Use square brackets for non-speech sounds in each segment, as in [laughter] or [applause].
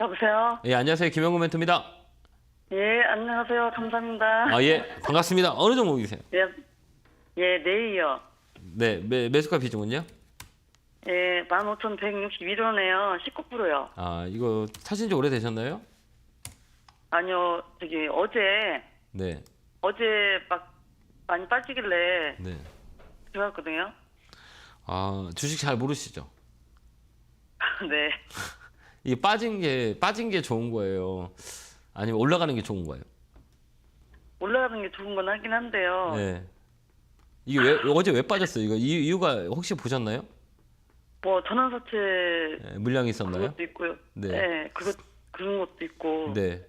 여보세요? 예, 안녕하세요. 김영구 멘토입니다. 예, 안녕하세요. 감사합니다. 아, 예. 반갑습니다. 어느 종목이세요? 예, 예, 내일요. 네, 매, 매수가 비중은요? 예, 15,161원에요. 19%요. 아, 이거 사신 지 오래되셨나요? 아니요, 저기, 어제, 네. 어제 막 많이 빠지길래 네. 들어갔거든요. 아, 주식 잘 모르시죠? [laughs] 네. [laughs] 이 빠진 게 빠진 게 좋은 거예요. 아니면 올라가는 게 좋은 거예요. 올라가는 게 좋은 건 하긴 한데요. 네. 이게 왜 어제 왜 빠졌어요? 이거 이유, 이유가 혹시 보셨나요? 뭐, 전환사채 네, 물량이 있었나요? 그것도 있고요. 네. 네. 그것, 그런 것도 있고. 네.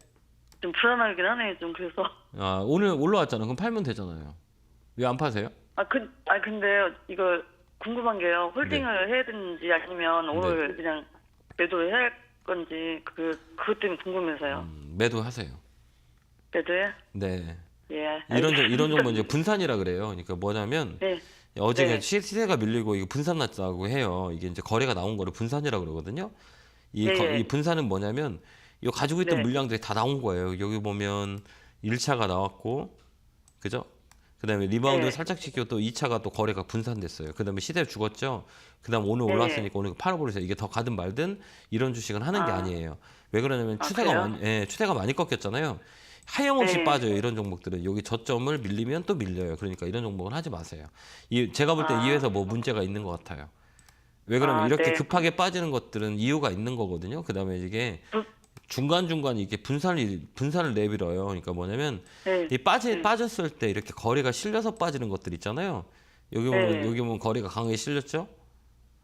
좀 불안하긴 하네요, 좀 그래서. 아, 오늘 올라왔잖아. 그럼 팔면 되잖아요. 왜 안 파세요? 아, 그, 아, 근데요, 이거 궁금한 게요. 홀딩을 네. 해야 되는지 아니면 오늘 그냥 매도를 해야 할 건지, 그, 그것 때문에 궁금해서요. 음, 매도하세요. 매도해? 네. 예. 이런 종 알겠습니다. 이런 종목 이제 분산이라 그래요. 그러니까 뭐냐면 네. 어제 네. 시- 시세가 밀리고 이거 분산 났다고 해요. 이게 이제 거래가 나온 거를 분산이라 그러거든요. 이, 네. 거- 이 분산은 뭐냐면 이 가지고 있던 네. 물량들이 다 나온 거예요. 여기 보면 1차가 나왔고 그죠? 그다음에 리바운드 네. 살짝 시키고 또 2차가 또 거래가 분산됐어요. 그다음에 시대 죽었죠. 그다음 오늘 네. 올라왔으니까 오늘 팔아버리세요. 이게 더 가든 말든 이런 주식은 하는 게 아. 아니에요. 왜 그러냐면 아, 추세가 그래요? 많이 예, 추세가 많이 꺾였잖아요. 하염없이 네. 빠져요. 이런 종목들은 여기 저점을 밀리면 또 밀려요. 그러니까 이런 종목은 하지 마세요. 이 제가 볼때 아. 이 회사 뭐 문제가 있는 것 같아요. 왜 그러면 아, 이렇게 네. 급하게 빠지는 것들은 이유가 있는 거거든요. 그다음에 이게 부- 중간 중간 이게 분산이 분산을 내밀어요. 그러니까 뭐냐면 네. 이 빠지 빠졌을 때 이렇게 거래가 실려서 빠지는 것들 있잖아요. 여기 보면 네. 여기 보면 거래가 강하게 실렸죠.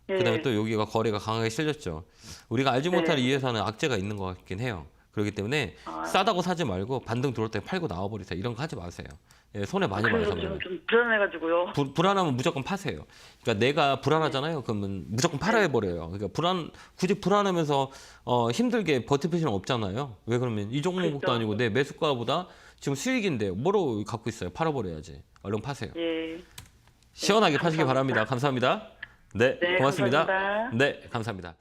예. 그다음에 또 여기가 거래가 강하게 실렸죠. 우리가 알지 네. 못할 이 회사는 악재가 있는 것 같긴 해요. 그렇기 때문에 아. 싸다고 사지 말고 반등 들어올 때 팔고 나와버리세요. 이런 거 하지 마세요. 예, 손해 많이 봐요. 그래서 그러면. 좀, 좀 불안해가지고요. 불, 불안하면 무조건 파세요. 그러니까 내가 불안하잖아요. 그러면 무조건 팔아야 네. 버려요. 그러니까 불안 굳이 불안하면서 어, 힘들게 버틸 필요는 없잖아요. 왜 그러면 이 종목도 그렇죠. 아니고 내 매수가보다 지금 수익인데 뭐로 갖고 있어요? 팔아버려야지. 얼른 파세요. 예. 시원하게 파시기 바랍니다. 감사합니다. 네, 네, 고맙습니다. 감사합니다. 네, 감사합니다.